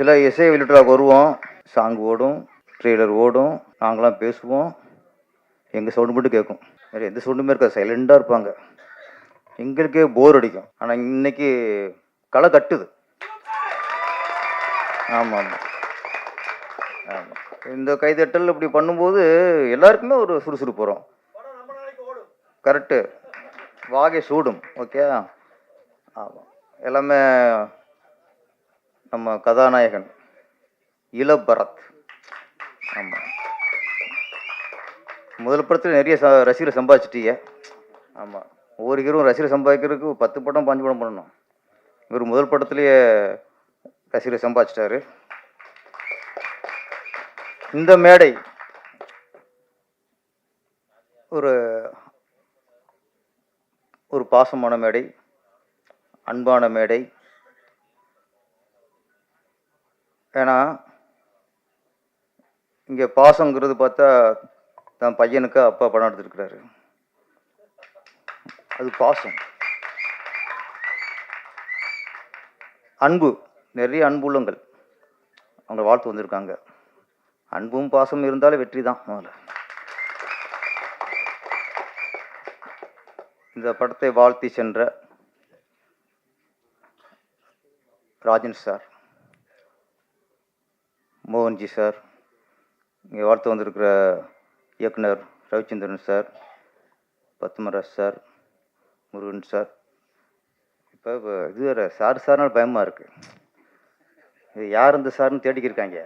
சில இசை வெளியீட்டுக்கு வருவோம். சாங் ஓடும் ட்ரெய்லர் ஓடும் நாங்களாம் பேசுவோம். எங்கள் சவுண்டு மட்டும் கேட்கும். வேறு எந்த சவுண்டுமே இருக்காது. சைலண்டாக இருப்பாங்க. எங்களுக்கே போர் அடிக்கும். ஆனால் இன்னைக்கு களை கட்டுது. ஆமாம் ஆமாம் ஆமாம் இந்த கைதட்டல் இப்படி பண்ணும்போது எல்லாருக்குமே ஒரு சுறுசுறுப்பு வரும். கரெக்டு வாகை சூடும். ஓகே ஆமாம் எல்லாமே நம்ம கதாநாயகன் இளபரத். ஆமாம் முதல் படத்தில் நிறைய ச ரசிகரை சம்பாதிச்சிட்டீங்க ஆமாம் ஒவ்வொரு ஹீரோவும் ரசிகரை சம்பாதிக்கிறதுக்கு பத்து படம் பாஞ்சு படம் பண்ணணும். இவர் முதல் படத்துலேயே ரசிகரை சம்பாதிச்சிட்டாரு. இந்த மேடை ஒரு ஒரு பாசமான மேடை அன்பான மேடை ஏன்னா இங்கே பாசங்கிறது பார்த்தா தன் பையனுக்கு அப்பா படம் எடுத்துருக்கிறாரு. அது பாசம். அன்பு. நிறைய அன்புள்ளங்கள் அவங்க வாழ்த்து வந்திருக்காங்க. அன்பும் பாசமும் இருந்தாலே வெற்றி தான் முதல்ல. இந்த படத்தை வாழ்த்தி சென்ற ராஜன் சார். மோகன்ஜி சார் இங்கே வாழ்த்து வந்திருக்கிற இயக்குனர் Ravichandran sir Padmaraj sir Murugan sir. இப்போ இது வேறு சார் சார்னால் பயமாக இருக்குது இது யார் இந்த சார்னு தேடிக்கிருக்காங்க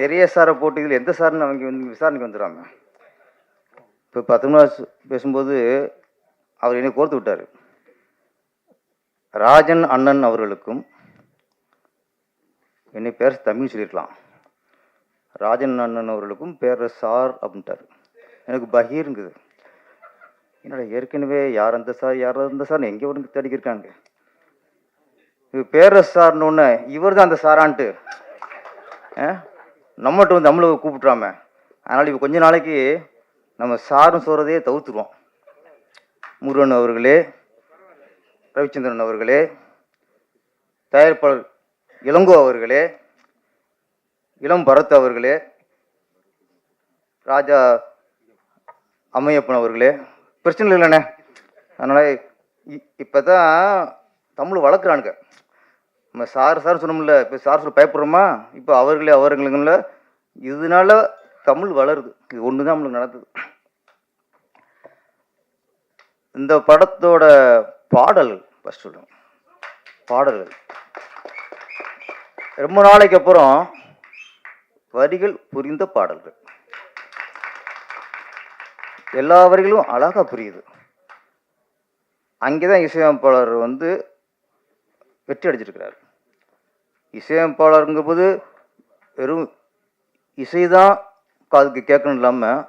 நிறைய சாரை போட்டு இதில் எந்த சார்னு அவங்க வந்து விசாரணைக்கு வந்துடுறாங்க. இப்போ பத்மராஜ் பேசும்போது அவர் என்னை கோர்த்து விட்டார். ராஜன் அண்ணன் அவர்களுக்கும் என்னை பேர் தமிழ் சொல்லியிருக்கலாம். ராஜன் அண்ணன் அவர்களுக்கும் பேர் சார் அப்படின்ட்டார். எனக்கு பகீருங்குது. என்னடா ஏற்கனவே யார் அந்த சார் யார் அந்த சார் எங்கே ஒன்று தேடிக்கிருக்காங்க இது பேர சார்னு இவர் தான் அந்த சாரான்ட்டு. ஆ? நம்மகிட்ட வந்து நம்மளை கூப்பிட்றாம அதனால் இப்போ கொஞ்ச நாளைக்கு நம்ம சாரும் சொல்கிறதே தவிர்த்துருவோம். முருகன் அவர்களே ரவிச்சந்திரன் அவர்களே தயாரிப்பாளர் இளங்கோ அவர்களே இளம் பரத் அவர்களே ராஜா அம்மையப்பன் அவர்களே பிரச்சனை இல்லைண்ணே. அதனால் இப்போ தான் தமிழ் வளர்க்குறானுங்க. நம்ம சார் சார் சொன்னோம்ல இப்போ சார் சொல்ல பயப்படுறோமா? இப்போ அவர்களே அவர்களுங்கள இதனால தமிழ் வளருது. இது ஒன்று தான் நம்மளுக்கு நடக்குது இந்த படத்தோட பாடல்கள் ஃபஸ்ட் சொல்லுங்க பாடல்கள். ரொம்ப நாளைக்கு அப்புறம் வரிகள் புரிந்த பாடல்கள். எல்லா வரிகளும் அழகாக புரியுது. அங்கே தான் இசையமைப்பாளர் வந்து வெற்றி அடிச்சிருக்கிறார் இசையமைப்பாளருங்கும்போது வெறும் இசைதான் காதுக்கு கேட்கணும் இல்லாமல்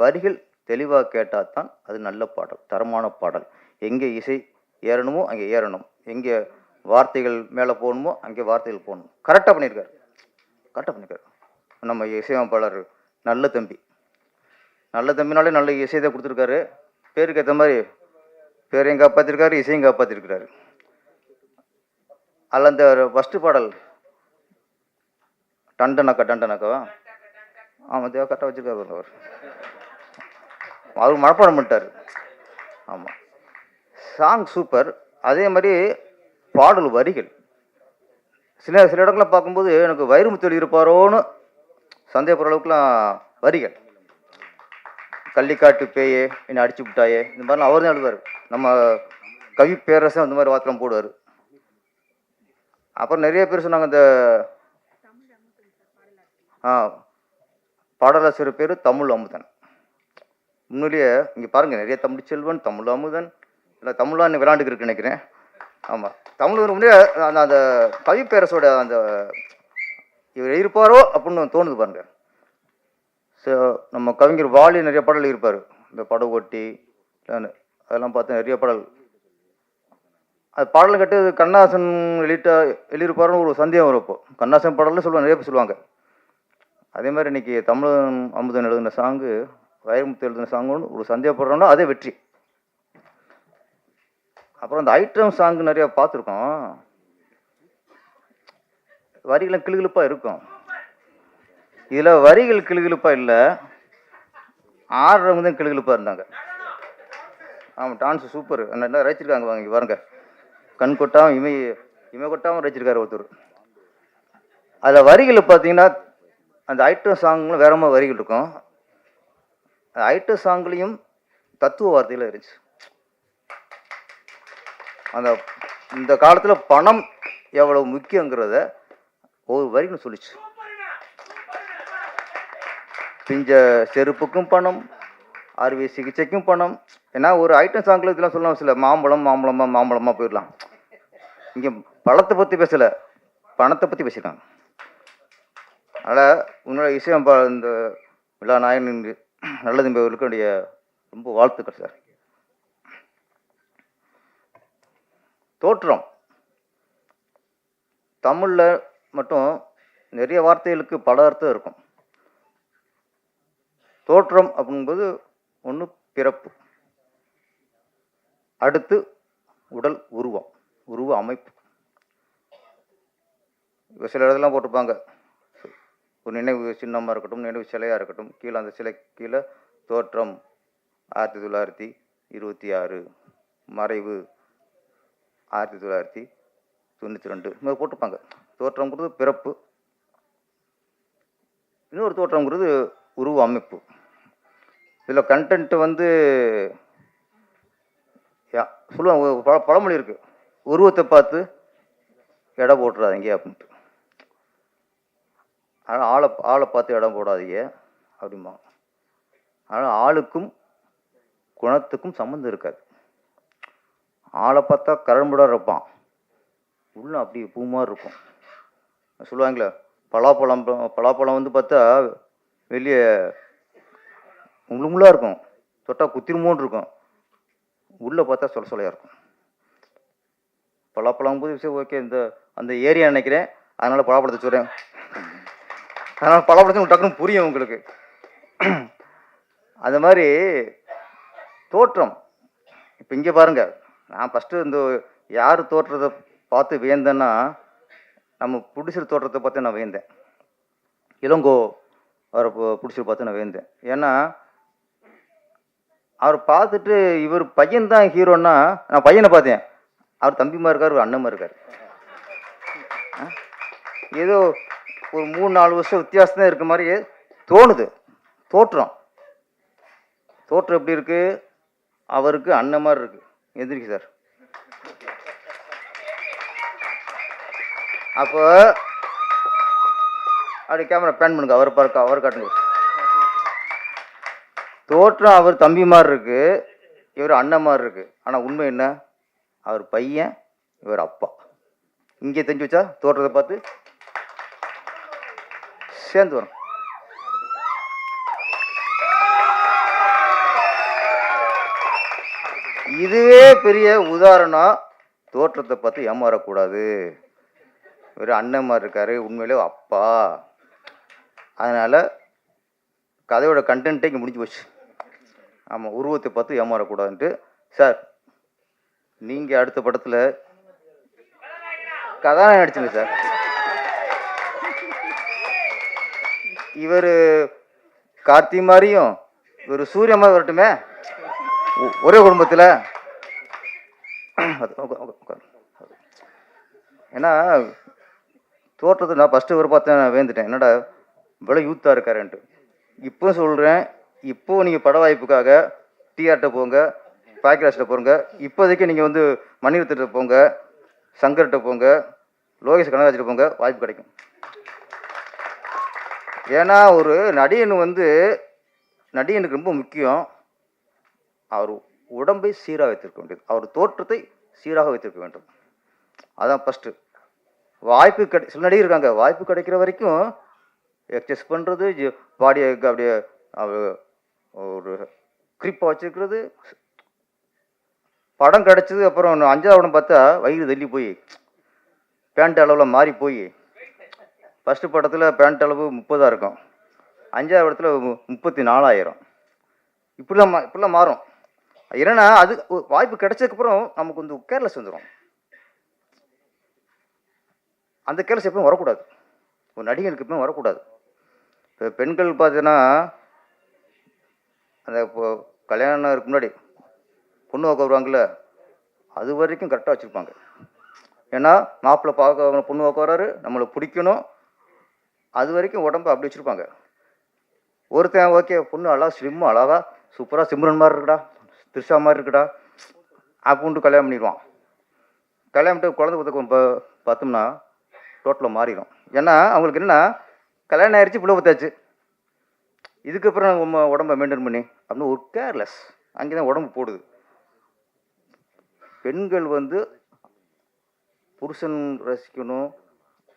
வரிகள் தெளிவாக கேட்டால் தான் அது நல்ல பாடல் தரமான பாடல். எங்கே இசை ஏறணுமோ அங்கே ஏறணும். எங்கே வார்த்தைகள் மேலே போகணுமோ அங்கே வார்த்தைகள் போகணும். கரெக்டாக பண்ணியிருக்காரு கரெக்டாக பண்ணியிருக்காரு நம்ம இசையமைப்பாளர் நல்ல தம்பி. நல்ல தம்பினாலே நல்ல இசை தான் கொடுத்துருக்காரு. பேருக்கு ஏற்ற மாதிரி பேரையும் காப்பாற்றிருக்காரு இசையும் காப்பாற்றிருக்கிறாரு அதில் அந்த ஃபஸ்ட்டு பாடல். டண்டனக்கா டண்டனக்கா? ஆமாம் தேவா கரெக்டாக வச்சுருக்காரு அவர். அவர் மனப்பாடம் பண்ணிட்டார். ஆமாம் சாங் சூப்பர் அதே மாதிரி பாடல் வரிகள். சில சில இடங்களில் பார்க்கும்போது எனக்கு வைரமுத்தொழி இருப்பாரோன்னு சந்தேகப்படுற அளவுக்குலாம் வரிகள். கள்ளிக்காட்டு பேயே என்னை அடிச்சு விட்டாயே இந்த மாதிரிலாம் அவர் தான் எழுதுவார். நம்ம கவி பேரரசன் அந்த மாதிரி வார்த்தைலாம் போடுவார். அப்புறம் நிறைய பேர் சொன்னாங்க இந்த ஆ பாடலாசிரியர் பேர் தமிழ் அமுதன். உண்மையிலேயே இங்கே பாருங்கள் நிறைய தமிழ் செல்வன் தமிழ் அமுதன் இல்லை தமிழான்னு விளாண்டுக்கு நினைக்கிறேன். ஆமாம் தமிழ் முன்னே அந்த அந்த கவிப்பேரசோட அந்த இவர் இருப்பாரோ அப்படின்னு தோணுது பாருங்க. ஸோ நம்ம கவிஞர் வாலி நிறைய பாடல் இருப்பார் இந்த படகோட்டி அதெல்லாம் பார்த்தா நிறைய பாடல். அது பாடல் கட்டு கண்ணாசன் வெளியிட்ட வெளியிருப்பாருன்னு ஒரு சந்தேகம் வரும் இப்போ கண்ணாசன் பாடலில் சொல்லுவாங்க நிறைய பேர் சொல்லுவாங்க. அதே மாதிரி இன்னைக்கு தமிழன் அமுதன் எழுதின சாங்கு வைரமுத்து எழுதின சாங்குன்னு ஒரு சந்தேகப்படுறோம்னா அதே வெற்றி. அப்புறம் அந்த ஐட்டம் சாங் நிறையா பார்த்துருக்கோம். வரிகளும் கிளுகிழுப்பாக இருக்கும். இதில் வரிகள் கிளுகிழுப்பாக இல்லை. ஆடுறவங்க தான் கிளுகிழுப்பாக இருந்தாங்க. ஆமாம் டான்ஸ் சூப்பர் என்ன ரசிச்சிருக்காங்க வாங்க வாருங்க பாருங்க. கண் கொட்டாமல் இமை இமை கொட்டாமல் ரசிச்சிருக்காரு ஒருத்தர். அதில் வரிகள் பார்த்தீங்கன்னா அந்த ஐட்டம் சாங்லாம் வேற மாதிரி வரிகள் இருக்கும். அந்த ஐட்டம் சாங்லேயும் தத்துவ வார்த்தையில் இருந்துச்சு. அந்த இந்த காலத்தில் பணம் எவ்வளவு முக்கியங்கிறத ஒரு வரைக்கும் சொல்லிச்சு. பிஞ்ச செருப்புக்கும் பணம் அறுவை சிகிச்சைக்கும் பணம். ஏன்னா ஒரு ஐட்டம் சாங்கில் இதெல்லாம் சொல்லலாம் சில மாம்பழம் மாம்பழமா மாம்பழமா போயிடலாம். இங்கே பழத்தை பற்றி பேசலை பணத்தை பற்றி பேசிக்கலாம் அதனால் உன்னோட இசையம்பா இந்த விழா நாயகன் நல்லது என்பவர்களுக்கு ரொம்ப வாழ்த்துக்கள் சார். தோற்றம். தமிழில் மட்டும் நிறைய வார்த்தைகளுக்கு பல அர்த்தம் இருக்கும். தோற்றம் அப்படிங்கும்போது ஒன்று பிறப்பு. அடுத்து உடல் உருவம் உருவ அமைப்பு. இப்போ சில இடத்துலாம் போட்டிருப்பாங்க. ஒரு நினைவு சின்னமாக இருக்கட்டும் நினைவு சிலையாக இருக்கட்டும் கீழே அந்த சிலை கீழே தோற்றம். ஆயிரத்தி தொள்ளாயிரத்தி இருபத்தி ஆறு. மறைவு. ஆயிரத்தி தொள்ளாயிரத்தி தொண்ணூற்றி ரெண்டு. இந்த மாதிரி போட்டிருப்பாங்க தோற்றம்ங்கிறது பிறப்பு. இன்னொரு தோற்றம்ங்கிறது உருவ அமைப்பு. இதில் கண்டென்ட்டு வந்து யா- சொல்லுவாங்க பழ பழமொழி இருக்குது உருவத்தை பார்த்து எடை போட்டுறாதீங்க அப்படின்ட்டு. ஆனால் ஆளை ஆளை பார்த்து இடம் போடாதீங்க அப்படிமா ஆனால் ஆளுக்கும் குணத்துக்கும் சம்மந்தம் இருக்காது. ஆளை பார்த்தா கரண்புடாக இருப்பான். உள்ள அப்படி பூ மாதிரி இருக்கும். சொல்லுவாங்களே பலாப்பழம் பலாப்பழம் வந்து பார்த்தா வெளியே முள்ளுமுள்ளாக இருக்கும். தொட்டா குத்திருமோன்னு இருக்கும். உள்ளே பார்த்தா சொல்ல சொல்லையாக இருக்கும். பலாப்பழம் போது சரி ஓகே இந்த அந்த ஏரியா நினைக்கிறேன். அதனால் பலாப்பழத்தை சொல்கிறேன் அதனால் பலாப்பழத்தை டக்குன்னு புரியும் உங்களுக்கு. அந்த மாதிரி தோற்றம். இப்போ இங்கே பாருங்கள் நான் ஃபஸ்ட்டு இந்த யார் தோற்றத்தை பார்த்து வியந்தேன்னா நம்ம பிடிச்சிரு தோற்றத்தை பார்த்து நான் வியந்தேன். இளங்கோ அவரை பிடிச்சிரு பார்த்து நான் வியந்தேன். ஏன்னா அவர் பார்த்துட்டு இவர் பையன் தான் ஹீரோன்னா நான் பையனை பார்த்தேன். அவர் தம்பிமா இருக்கார் ஒரு அண்ணமா இருக்கார். ஏதோ ஒரு மூணு நாலு வருஷம் வித்தியாசம் தான் இருக்க மாதிரி தோணுது. தோற்றம். தோற்றம் எப்படி இருக்குது அவருக்கு அண்ணன் மாதிரி இருக்குது எந்திரிக்கு சார். அப்போ அப்படி கேமரா பேன் பண்ணுங்க. அவர் பார்க்க அவர் காட்டுங்க. தோற்றம் அவர் தம்பி மாதிரி இருக்கு இவர் அண்ணன் மாதிரி இருக்கு. ஆனால் உண்மை என்ன? அவர் பையன் இவர் அப்பா. இங்கே தெரிஞ்சு வச்சா தோற்றத்தை பார்த்து சேர்ந்து வரும் இதுவே பெரிய உதாரணம். தோற்றத்தை பார்த்து ஏமாறக்கூடாது. இவர் அண்ணன் மாதிரி இருக்காரு உண்மையிலே அப்பா. அதனால் கதையோட கண்டென்ட்டே இங்கே முடிஞ்சு போச்சு. ஆமாம் உருவத்தை பார்த்து ஏமாறக்கூடாதுன்ட்டு. சார் நீங்கள் அடுத்த படத்தில் கதை நடிச்சுங்க சார். இவர் கார்த்தி மாதிரியும் இவர் சூரிய மாதிரி வரட்டுமே. ஒரே குடும்பத்தில். ஏன்னா தோற்றத்தை நான் ஃபஸ்ட்டு ஒரு பார்த்தேன் நான் வேந்துட்டேன். என்னடா இவ்வளோ யூத்தாக இருக்காருன்ட்டு. இப்போ சொல்கிறேன் இப்போ நீங்கள் பட வாய்ப்புக்காக டிஆர்ட்ட போங்க பாக்கிராஜில் போங்க. இப்போதைக்கு நீங்கள் வந்து மணிரத்திட்ட போங்க சங்கர்கிட்ட போங்க லோகேஷ் கனகராஜிட்ட போங்க வாய்ப்பு கிடைக்கும். ஏன்னா ஒரு நடிகன் வந்து நடிகனுக்கு ரொம்ப முக்கியம். அவர் உடம்பை சீராக வைத்திருக்க வேண்டியது அவர் தோற்றத்தை சீராக வைத்திருக்க வேண்டும். அதான் ஃபஸ்ட்டு வாய்ப்பு கிடை சில நடிகர் இருக்காங்க. வாய்ப்பு கிடைக்கிற வரைக்கும் எக்ஸஸ் பண்ணுறது பாடியை அப்படியே ஒரு கிரிப்பாக வச்சிருக்கிறது. படம் கிடச்சது அப்புறம் அஞ்சாவது படம் பார்த்தா வயிறு தள்ளி போய். பேண்ட் அளவில் மாறி போய். ஃபஸ்ட்டு படத்தில் பேண்ட் அளவு முப்பதாக இருக்கும். அஞ்சாவது இடத்துல மு- முப்பத்தி நாலாயிரம். இப்படிலாம் மா இப்படிலாம் மாறும். ஏன்னா அது வாய்ப்பு கிடைச்சதுக்கப்புறம் நமக்கு வந்து கேர்லெஸ் வந்துடும் அந்த கேர்லெஸ் எப்பவும் வரக்கூடாது. ஒரு நடிகனுக்கு எப்பவும் வரக்கூடாது. இப்போ பெண்கள் பார்த்தீங்கன்னா அந்த இப்போ கல்யாணம் இருக்கு முன்னாடி பொண்ணு பார்க்க வருவாங்கல்ல அது வரைக்கும் கரெக்டாக வச்சுருப்பாங்க. ஏன்னா மாப்பிள்ளை பார்க்க பொண்ணு பார்க்க வராரு நம்மளை பிடிக்கணும். அது வரைக்கும் உடம்பு அப்படி வச்சுருப்பாங்க. ஒருத்தன் ஓகே பொண்ணு அழகாக ஸ்லிம்மாக அழகாக சூப்பராக சிம்ரன் மாதிரி இருக்குடா. திரிஷா மாதிரி இருக்குடா. அப்படின்ட்டு கல்யாணம் பண்ணிடுவான். கல்யாணம் பண்ணிட்டு குழந்தை பத்தக்கம் இப்போ பார்த்தோம்னா டோட்டலாக மாறிடும். ஏன்னா அவங்களுக்கு என்னென்னா கல்யாணம் ஆயிடுச்சு பிள்ளை பத்தாச்சு இதுக்கப்புறம் நம்ம உடம்ப மெயின்டைன் பண்ணி அப்படின்னு ஒரு கேர்லெஸ் அங்கே தான் உடம்பு போடுது. பெண்கள் வந்து புருஷன் ரசிக்கணும்.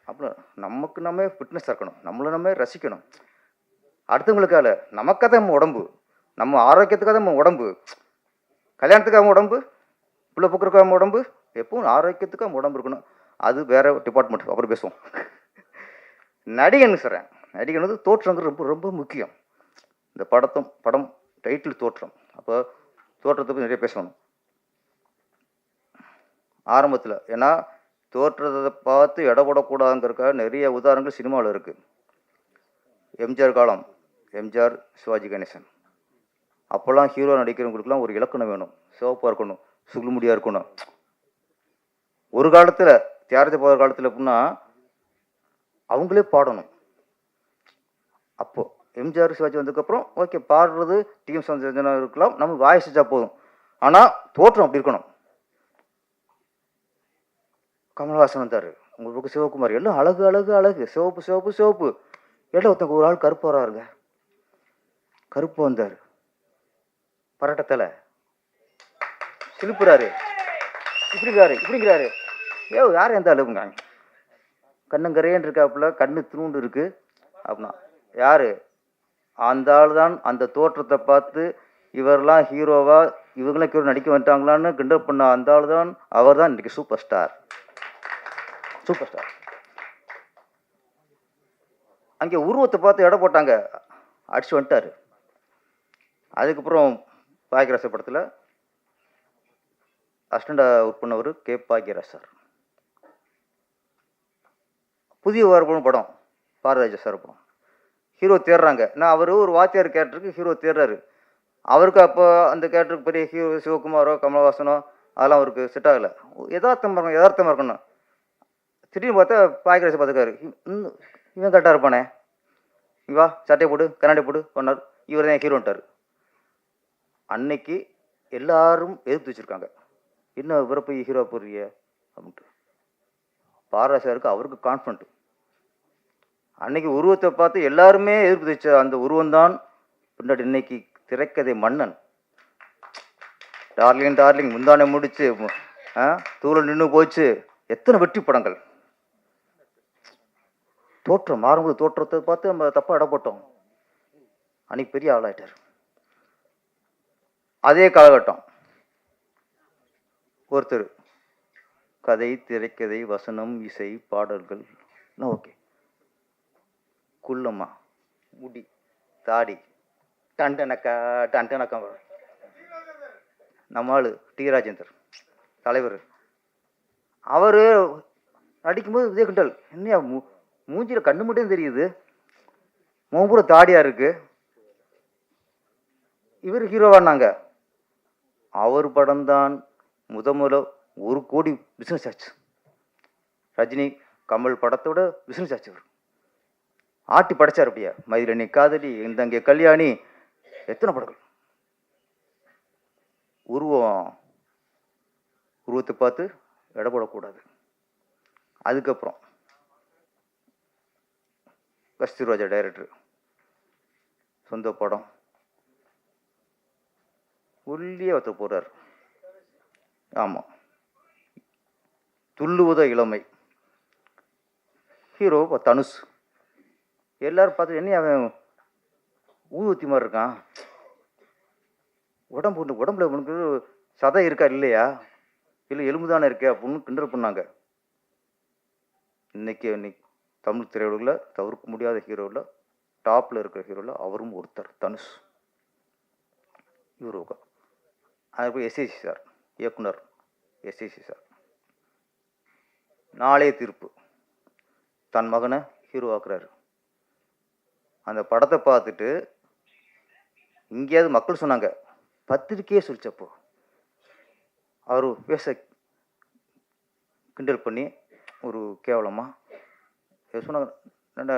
அப்புறம் நமக்கு நம்ம ஃபிட்னஸ் இருக்கணும். நம்மளை நம்ம ரசிக்கணும். அடுத்தவங்களுக்காக நமக்காக தான் நம்ம உடம்பு. நம்ம ஆரோக்கியத்துக்காக தான் நம்ம உடம்பு. கல்யாணத்துக்காக நம்ம உடம்பு பிள்ளை போக்குறதுக்காக நம்ம உடம்பு எப்பவும் ஆரோக்கியத்துக்காக நம்ம உடம்பு இருக்கணும். அது வேறு டிபார்ட்மெண்ட் அப்புறம் பேசுவோம். நடிகன் சொல்கிறேன் நடிகன் வந்து தோற்றங்கிறது ரொம்ப ரொம்ப முக்கியம். இந்த படத்தும் படம் டைட்டில் தோற்றம். அப்போ தோற்றத்தை பற்றி நிறைய பேசணும். ஆரம்பத்தில் ஏன்னா தோற்றத்தை பார்த்து இடப்படக்கூடாதுங்கிறக்காக நிறைய உதாரணங்கள் சினிமாவில் இருக்குது எம்ஜிஆர் காலம் எம்ஜிஆர் சிவாஜி கணேசன். அப்போல்லாம் ஹீரோ நடிக்கிறவங்களுக்குலாம் ஒரு இலக்கணம் வேணும். சிவப்பாக இருக்கணும் சுகுமுடியாக இருக்கணும். ஒரு காலத்தில் தியாகராஜ போகிற காலத்தில் எப்படின்னா அவங்களே பாடணும். அப்போது எம்ஜிஆர் சிவாஜி வந்ததுக்கப்புறம் ஓகே பாடுறது டிஎம் சௌந்தரஜனா இருக்கலாம் நம்ம வாய்ஸா போதும். ஆனால் தோற்றம் அப்படி இருக்கணும். கமல்ஹாசன் வந்தார். உங்களுக்கு சிவகுமார் எல்லாம் அழகு அழகு அழகு. சிவப்பு சிவப்பு சிவப்பு. எல்லாம் ஒருத்தங்க ஒரு ஆள் கருப்பு வராருங்க கருப்பு வந்தார். பரட்டத்தில். சிலுப்புறாரு. இப்படிங்கிறாரு இப்படிங்கிறாரு. ஏ யார் எந்த அளவுங்க கண்ணுங்கரையன் இருக்காப்புல கண்ணு திருண்டு இருக்கு. அப்படின்னா யார்? அந்த ஆள் தான் அந்த தோற்றத்தை பார்த்து இவரெல்லாம் ஹீரோவாக இவங்களாம் ஹீரோ நடிக்க வந்துட்டாங்களான்னு கிண்டல் பண்ண அந்த ஆள் தான் அவர் தான் இன்னைக்கு சூப்பர் ஸ்டார். Super star. அங்கே உருவத்தை பார்த்து எடை போட்டாங்க. அடிச்சு வந்துட்டாரு. அதுக்கப்புறம் பாக்கியராச படத்தில் அஸ்டண்டாக ஒர்க் பண்ணவர் கே பாக்கியராஜ் சார். புதிய வாரப்படும் படம். பாரதிராஜா சார் படம். ஹீரோ தேடுறாங்க. நான் அவர் ஒரு வாத்தியார் கேரக்டருக்கு ஹீரோ தேடுறாரு. அவருக்கு அப்போ அந்த கேரக்டருக்கு பெரிய ஹீரோ சிவகுமாரோ கமலஹாசனோ அதெல்லாம் அவருக்கு செட் ஆகலை. யதார்த்தமாக இருக்கணும் யதார்த்தமாக இருக்கணும். திடீர்னு பார்த்தா பாய்கரசை பார்த்துக்காரு இன்னும் இவன் கரெக்டாக இருப்பானே. இவா சட்டையை போடு கண்ணாடி போடு பண்ணார். இவர் தான் ஹீரோன்ட்டார் அன்னைக்கு எல்லாரும் எதிர்த்து வச்சுருக்காங்க. என்ன இவரை போய் ஹீரோ போடுறிய அப்படின்ட்டு. பாராசாருக்கு அவருக்கு கான்ஃபிடண்ட் அன்னைக்கு உருவத்தை பார்த்து எல்லாருமே எதிர்ப்பு வச்ச அந்த உருவம்தான் பின்னாடி இன்னைக்கு திரைக்கதை மன்னன். டார்லிங் டார்லிங் முந்தானை முடிச்சு ஆ, நின்று போச்சு. எத்தனை வெற்றி படங்கள். தோற்றம் மாறும்போது தோற்றத்தை பார்த்து நம்ம தப்பாக இடப்பட்டோம் அன்னைக்கு பெரிய ஆளாயிட்டார். அதே காலகட்டம். ஒருத்தர் கதை திரைக்கதை வசனம் இசை பாடல்கள் ஓகே. குள்ளம்மா முடி தாடி டண்டனக்கா டண்டனக்கா. நம்ம ஆள் டி. ராஜேந்தர் தலைவர். அவர் நடிக்கும்போது விஜய் கிண்டல். என்னையா மூ மூஞ்சியில் கண்ணு மட்டும் தெரியுது? மோபுரம் தாடியாக இருக்குது இவர் ஹீரோவானாங்க அவர் படம் தான் முதமுல ஒரு கோடி பிஸ்னஸ் ஆச்சு. ரஜினி கமல் படத்தோட பிஸ்னஸ் ஆச்சு அவர். ஆட்டி படைச்சார் அப்படியா. மயிலணி காதலி இந்தங்கே கல்யாணி எத்தனை படங்கள்? உருவம் உருவத்தை பார்த்து இடப்படக்கூடாது அதுக்கப்புறம் கஸ்தூர்ராஜா டைரக்டர் சொந்த படம் உள்ளே ஒருத்த போறார். ஆமாம் துள்ளுவத இளமை. ஹீரோ தனுஷ். எல்லாரும் பார்த்து என்ன அவன் ஊதுவத்தி மாதிரி இருக்கான்? உடம்பு உடம்புல உனக்கு சதை இருக்கா இல்லையா? இல்லை எலும்பு தானே இருக்கே? அப்படின்னு கிண்டல் பண்ணாங்க. இன்றைக்கி இன்னைக்கு தமிழ் திரையுலகில் தவிர்க்க முடியாத ஹீரோவில் டாப்பில் இருக்கிற ஹீரோவில் அவரும் ஒருத்தர் தனுஷ். ஹீரோக்கா அதுக்கப்புறம் எஸ்ஏசி சார் இயக்குனர் எஸ்ஏசி சார். நாளைய தீர்ப்பு. தன் மகனை ஹீரோவாக்குறாரு அந்த படத்தை பார்த்துட்டு இங்கேயாவது மக்கள் சொன்னாங்க பத்திரிக்கையே சொல்லிச்சப்போ. அவர் பேச கிண்டல் பண்ணி ஒரு கேவலமாக சொன்னாங்க என்ன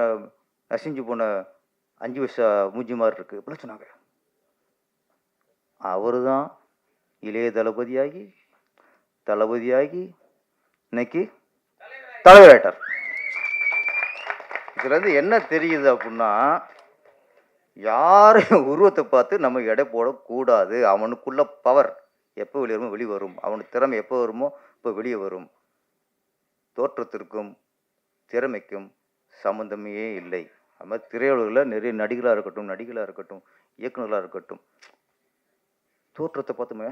நசிஞ்சு போன அஞ்சு வயசா மூஞ்சி மாதிரி இருக்குது இப்படிலாம் சொன்னாங்க. அவர் தான் இளைய தளபதியாகி தளபதியாகி இன்னைக்கு தலைவராயிட்டார் இதுலேருந்து என்ன தெரியுது அப்படின்னா யாரையும் உருவத்தை பார்த்து நம்ம எடை போடக்கூடாது. அவனுக்குள்ள பவர் எப்போ வெளியே வருமோ வெளியே வரும் அவனுக்கு திறமை எப்போ வருமோ இப்போ வெளியே வரும். தோற்றத்திற்கும் திறமைக்கும் சம்மந்தமே இல்லை. அது மாதிரி திரையுலகில் நிறைய நடிகராக இருக்கட்டும் நடிகளாக இருக்கட்டும் இயக்குநர்களாக இருக்கட்டும் தோற்றத்தை பார்த்தோமே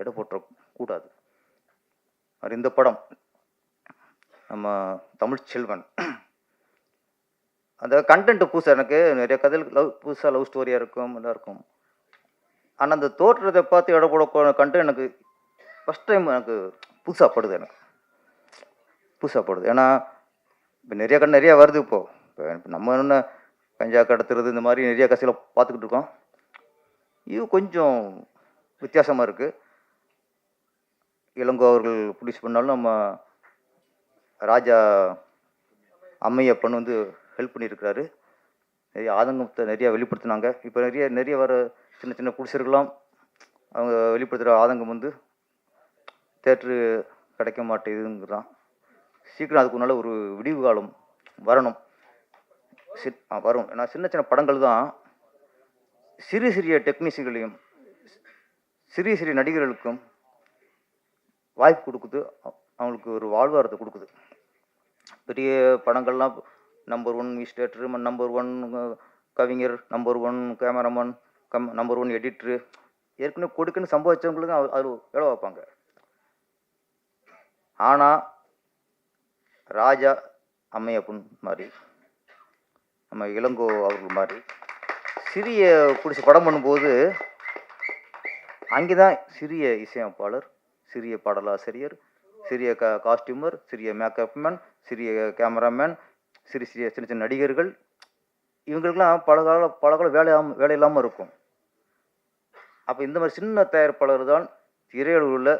எடை போட்ட கூடாது அது இந்த படம் நம்ம தமிழ் செல்வன். அந்த கண்டென்ட் புதுசாக எனக்கு நிறைய கதைகள் லவ் புதுசாக லவ் ஸ்டோரியாக இருக்கும் இதாக இருக்கும். ஆனால் அந்த தோற்றத்தை பார்த்து எடை போட கண்டென்ட் எனக்கு ஃபஸ்ட் டைம் எனக்கு புதுசாக படுது எனக்கு. புதுசாக படுது. ஏன்னா இப்போ நிறைய கண் நிறையா வருது இப்போது இப்போ நம்ம என்ன கஞ்சா கடத்துறது இந்த மாதிரி நிறைய கசியில் பார்த்துக்கிட்டு இருக்கோம். இது கொஞ்சம் வித்தியாசமாக இருக்குது இளங்கோ அவர்கள் பிடிச்சி பண்ணாலும் நம்ம ராஜா அம்மையப்பன் வந்து ஹெல்ப் பண்ணியிருக்கிறாரு. நிறைய ஆதங்கத்தை நிறையா வெளிப்படுத்தினாங்க. இப்போ நிறைய நிறைய வர சின்ன சின்ன குடிசர்கள்லாம் அவங்க வெளிப்படுத்துகிற ஆதங்கம் வந்து தேட்ரு கிடைக்க மாட்டேங்குதுங்கிறான். சீக்கிரம் அதுக்கு நல்ல ஒரு விடிவு காலம் வரணும். சி ஆ, வரும். ஏன்னா சின்ன சின்ன படங்கள் தான் சிறிய சிறிய டெக்னீஷியர்களையும் சிறிய சிறிய நடிகர்களுக்கும் வாய்ப்பு கொடுக்குது. அவங்களுக்கு ஒரு வாழ்வாரத்தை கொடுக்குது. பெரிய படங்கள்லாம் நம்பர் ஒன் மிஸ்டேட்டர் நம்பர் ஒன் கவிஞர் number one cameraman cum number one editor ஏற்கனவே கொடுக்குன்னு சம்பாதிச்சவங்களுக்கு அது அது வேலை வைப்பாங்க ஆனால் ராஜா அம்மையப்பன் மாதிரி நம்ம இளங்கோ அவர்கள் மாதிரி சிறிய பிடிச்சி படம் பண்ணும்போது அங்கே தான் சிறிய இசையமைப்பாளர் சிறிய பாடலாசிரியர் சிறிய க காஸ்டியூமர் சிறிய மேக்கப் மேன் சிறிய கேமராமேன் சிறிய சிறிய சின்ன சின்ன நடிகர்கள். இவங்களுக்கெல்லாம் பல கால பல கால வேலை வேலை இல்லாமல் இருக்கும். அப்போ இந்த மாதிரி சின்ன தயாரிப்பாளர் தான் திரையுலகில்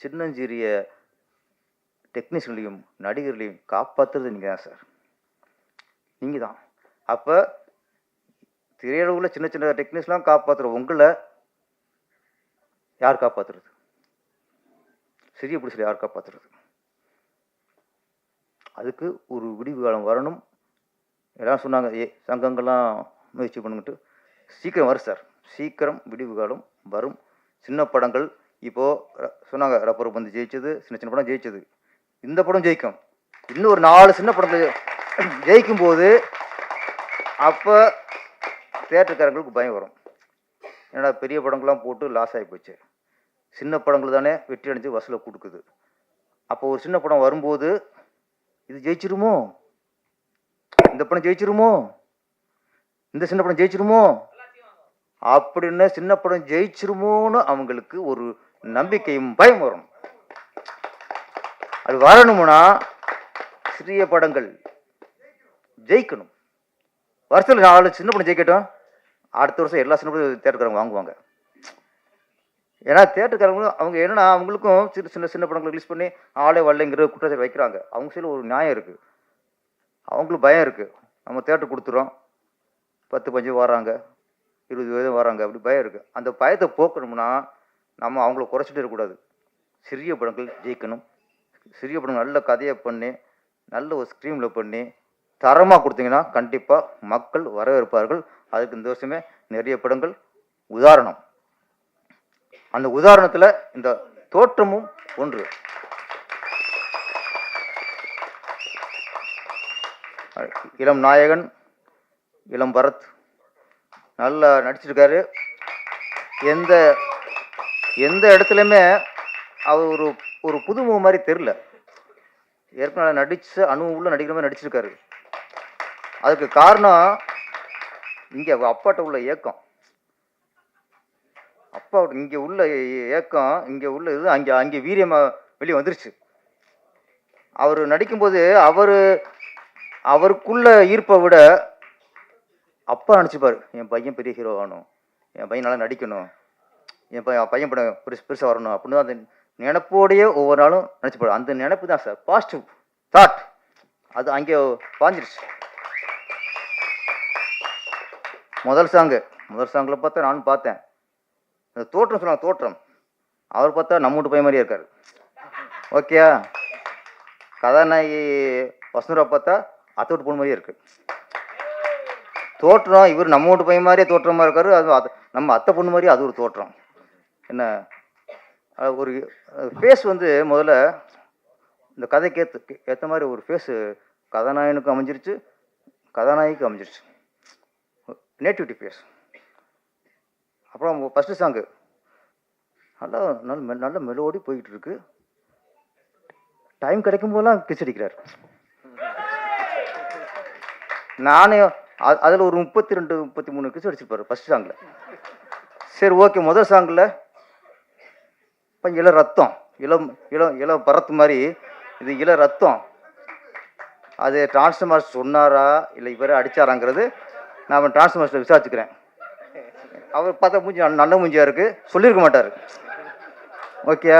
சின்னஞ்சிறிய டெக்னீஷியன்லையும் நடிகர்களையும் காப்பாற்றுறது நீங்கள் தான் சார். நீங்கள் தான். அப்போ திரையளவில் சின்ன சின்ன டெக்னீஷியன்லாம் காப்பாற்றுற உங்களை யார் காப்பாற்றுறது சிறிய பிடிச்சில் யார் காப்பாற்றுறது அதுக்கு ஒரு விடிவு காலம் வரணும். எல்லாம் சொன்னாங்க ஏ சங்கங்கள்லாம் முயற்சி பண்ணுங்கட்டு சீக்கிரம் வரும் சார். சீக்கிரம் விடிவு காலம் வரும். சின்ன படங்கள். இப்போது சொன்னாங்க ரப்பர் பந்து ஜெயிச்சது சின்ன சின்ன படம் ஜெயிச்சது. இந்த படம் ஜெயிக்கும். இன்னும் ஒரு நாலு சின்ன படங்கள் ஜெயிக்கும் போது அப்போ தேட்டருக்காரங்களுக்கு பயம் வரும். ஏன்னா பெரிய படங்கள்லாம் போட்டு லாஸ் ஆகி போச்சு. சின்ன படங்கள் தானே வெற்றி அடைஞ்சு வசூலை கொடுக்குது. அப்போ ஒரு சின்ன படம் வரும்போது இது ஜெயிச்சிருமோ? இந்த படம் ஜெயிச்சிருமோ? இந்த சின்ன படம் ஜெயிச்சிருமோ? அப்படின்னு சின்ன படம் ஜெயிச்சிருமோன்னு அவங்களுக்கு ஒரு நம்பிக்கையும் பயம் வரும் அது வரணும்னா சிறிய படங்கள் ஜெயிக்கணும். வருஷத்தில் நாலு சின்ன படம் ஜெயிக்கட்டும். அடுத்த வருஷம் எல்லா சின்ன படம் தேட்டருக்காரங்க வாங்குவாங்க. ஏன்னா தேட்டருக்காரங்களும் அவங்க என்னன்னா அவங்களுக்கும் சின்ன சின்ன சின்ன படங்களை ரிலீஸ் பண்ணி ஆளே வரலைங்கிற குற்றச்சாட்டு வைக்கிறாங்க. அவங்க சைடில் ஒரு நியாயம் இருக்குது அவங்களுக்கு பயம் இருக்குது நம்ம தேட்டர் கொடுத்துறோம். பத்து பஞ்சு வராங்க. இருபது வயதும் வராங்க. அப்படி பயம் இருக்குது அந்த பயத்தை போக்கணும்னா நம்ம அவங்கள குறைச்சிட்டு இருக்கக்கூடாது. சிறிய படங்கள் ஜெயிக்கணும். சிறிய படங்கள் நல்ல கதையை பண்ணி நல்ல ஒரு ஸ்க்ரீமில் பண்ணி தரமாக கொடுத்தீங்கன்னா கண்டிப்பாக மக்கள் வரவேற்பார்கள். அதுக்கு இந்த வருஷமே நிறைய படங்கள் உதாரணம். அந்த உதாரணத்தில் இந்த தோற்றமும் ஒன்று. இளம் நாயகன் இளம் பரத் நல்லா நடிச்சிருக்காரு. எந்த எந்த இடத்துலையுமே அவர் ஒரு ஒரு புதுமுகம் மாதிரி தெரில ஏற்கனவே நடித்த அனுபவம் உள்ள நடிக்கிற மாதிரி நடிச்சிருக்காரு. அதுக்கு காரணம் இங்கே அப்பாட்ட உள்ள இயக்கம் அப்பா இங்கே உள்ள ஏ- ஏக்கம் இங்கே உள்ள இது அங்கே அங்கே வீரியமாக வெளியே வந்துருச்சு. அவர் நடிக்கும்போது அவர் அவருக்குள்ள ஈர்ப்பை விட அப்பா நினச்சிப்பாரு என் பையன் பெரிய ஹீரோ ஆகணும். என் பையன் நல்லா நடிக்கணும். என் பையன் பையன் படம் பெருசு பெருசாக வரணும். அப்படின்னு அந்த நினப்போடையே ஒவ்வொரு நாளும் நினச்சிப்பாரு அந்த நினப்பு தான் சார். பாசிட்டிவ் தாட் அது அங்கே பாஞ்சிருச்சு. முதல் சாங்கு முதல் சாங்கில் பார்த்தா நானும் பார்த்தேன். இந்த தோற்றம் சொன்னாங்க தோற்றம். அவர் பார்த்தா நம்ம வீட்டு பையன் மாதிரியே இருக்கார். ஓகேயா கதாநாயகி வசந்தரா பார்த்தா அத்தை வீட்டு பொண்ணு மாதிரியே இருக்கு. தோற்றம் இவர் நம்ம வீட்டு பையன் மாதிரியே தோற்றமாக இருக்காரு. அது நம்ம அத்தை பொண்ணு மாதிரியே அது ஒரு தோற்றம். என்ன? ஒரு ஃபேஸ் வந்து முதல்ல இந்த கதைக்கு ஏற்ற ஏற்ற மாதிரி ஒரு ஃபேஸு கதாநாயகனுக்கு அமைஞ்சிருச்சு கதாநாயகிக்கு அமைஞ்சிருச்சு. நேட்டிவிட்டி ஃபேஸ் அப்புறம் ஃபஸ்ட்டு சாங்கு நல்லா நல்ல மெ- நல்ல மெலோடி போய்கிட்டு இருக்கு டைம் கிடைக்கும் போதெல்லாம் கிஸ் அடிக்கிறார். நானே அதில் ஒரு முப்பத்தி ரெண்டு முப்பத்தி மூணு கிச்சு அடிச்சிருப்பாரு ஃபஸ்ட் சாங்கில் சரி ஓகே முதல் சாங்கில் இப்போ இள ரத்தம் இளம் இளம் இளம் பரத்து மாதிரி இது இள ரத்தம். அது டிரான்ஸ்ஃபார்மர் சொன்னாரா இல்லை இவரே அடித்தாராங்கிறது நான் டிரான்ஸ்ஃபார்மர்ஸில் விசாரிச்சுக்கிறேன். அவர் பார்த்தா மூஞ்சி நல்ல- நல்ல மூஞ்சியா இருக்கு. சொல்லியிருக்க மாட்டார். ஓகே.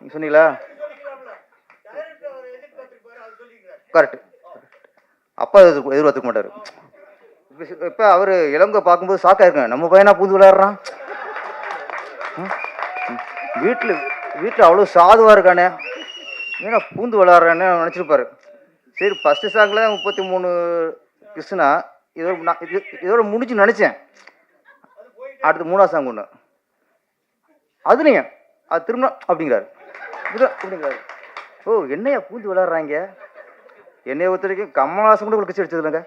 நீங்கள் சொன்னீங்களா? கரெக்ட் அப்பா எதிர் எதிர்பார்த்துக்க மாட்டார். இப்போ அவர் இளங்க பார்க்கும்போது ஷாக்காக இருக்கேன் நம்ம பையனா பூந்து விளையாடுறான். வீட்டில் வீட்டில் அவ்வளோ சாதுவாக இருக்கானே. ஏன்னா பூந்து விளையாடுறானே நினச்சிருப்பாரு. சரி ஃபஸ்ட்டு சாங்கில் தான் முப்பத்தி மூணு கிருஷ்ணா இதோட நான் இது இதோட முடிச்சு நினச்சேன். அடுத்து மூணாவது சாங் ஒன்று அதுலையும் அது திரும்ப அப்படிங்கிறாரு. அப்படிங்கிறாரு. ஓ என்னையா பூந்து விளாட்றாங்க என்னைய ஒருத்த வரைக்கும் கமலஹாசன் கூட கட்சி அடிச்சது இல்லைங்க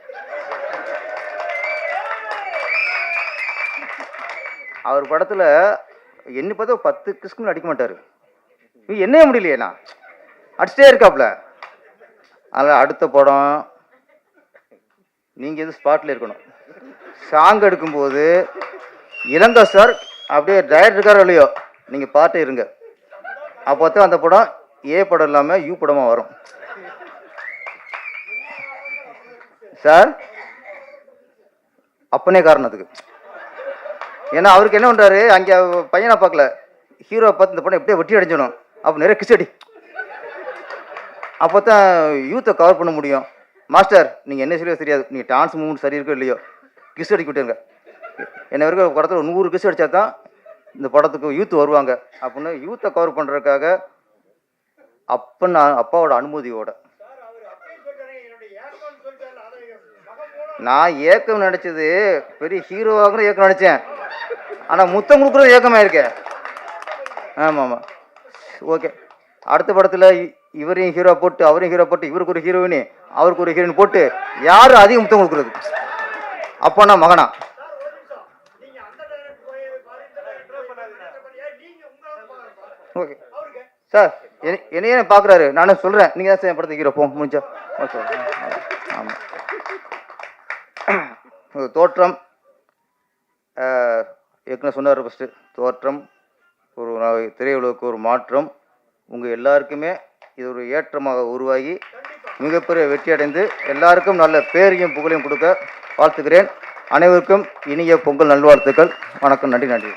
அவர் படத்தில் என்ன பார்த்தா பத்து கிறிஸ்க்கு அடிக்க மாட்டார். ஓய் என்னையே முடியலையே முடியலையேண்ணா? அடிச்சிட்டே இருக்காப்ல. அதனால் அடுத்த படம் நீங்கள் எது ஸ்பாட்டில் இருக்கணும். சாங் எடுக்கும்போது இளங்க சார் அப்படியே டைரக்டர் இருக்காரோ இல்லையோ நீங்கள் பாட்டு இருங்க. அப்போ தான் அந்த படம் ஏ படம் இல்லாமல் யூ படமாக வரும். சார் அப்பனே காரணத்துக்கு ஏன்னா அவருக்கு என்ன பண்ணுறாரு அங்கே பையனை பார்க்கல. ஹீரோ பார்த்து இந்த படம் எப்படியே வெட்டி அடைஞ்சிடும் அப்போ நிறைய கிச்சடி அப்போ தான் யூத்தை கவர் பண்ண முடியும். மாஸ்டர் நீங்கள் என்ன சொல்லியோ தெரியாது. நீங்கள் டான்ஸ் மூவ்மெண்ட் சரி இருக்கோ இல்லையோ கிஸ் அடிக்க விட்டுருங்க என்ன வரைக்கும் படத்தில் நூறு கிஸ் அடித்தா தான் இந்த படத்துக்கு யூத் வருவாங்க. அப்படின்னு யூத்தை கவர் பண்ணுறதுக்காக அப்பன் அப்பாவோட அனுமதியோட. நான் ஏக்கம் நினச்சது பெரிய ஹீரோவாக ஏக்கம் நினச்சேன். ஆனால் முத்தம் கொடுக்குறது ஏக்கமாக இருக்கேன் ஆமாம் ஆமாம். ஓகே. அடுத்த படத்தில் இவரையும் ஹீரோ போட்டு அவரையும் ஹீரோ போட்டு இவருக்கு ஒரு ஹீரோயினு அவருக்கு ஒரு ஹீரோயின் போட்டு யார் அதிகம் முத்தம் கொடுக்குறது? அப்பனா மகனா? ஓகே சார் என்னையே பார்க்குறாரு நானும் சொல்கிறேன் நீங்கள் தான் சார் என் படத்தை ஹீரோ போ முடிஞ்சா. ஓகே ஆமாம் தோற்றம். ஏற்கனவே சொன்னார் ஃபஸ்ட்டு தோற்றம். ஒரு திரையுலகுக்கு ஒரு மாற்றம். உங்கள் எல்லாருக்குமே இது ஒரு ஏற்றமாக உருவாகி மிகப்பெரிய வெற்றி அடைந்து எல்லாருக்கும் நல்ல பேரையும் புகழையும் கொடுக்க வாழ்த்துக்கிறேன் அனைவருக்கும் இனிய பொங்கல் நல்வாழ்த்துக்கள். வணக்கம். நன்றி நன்றி.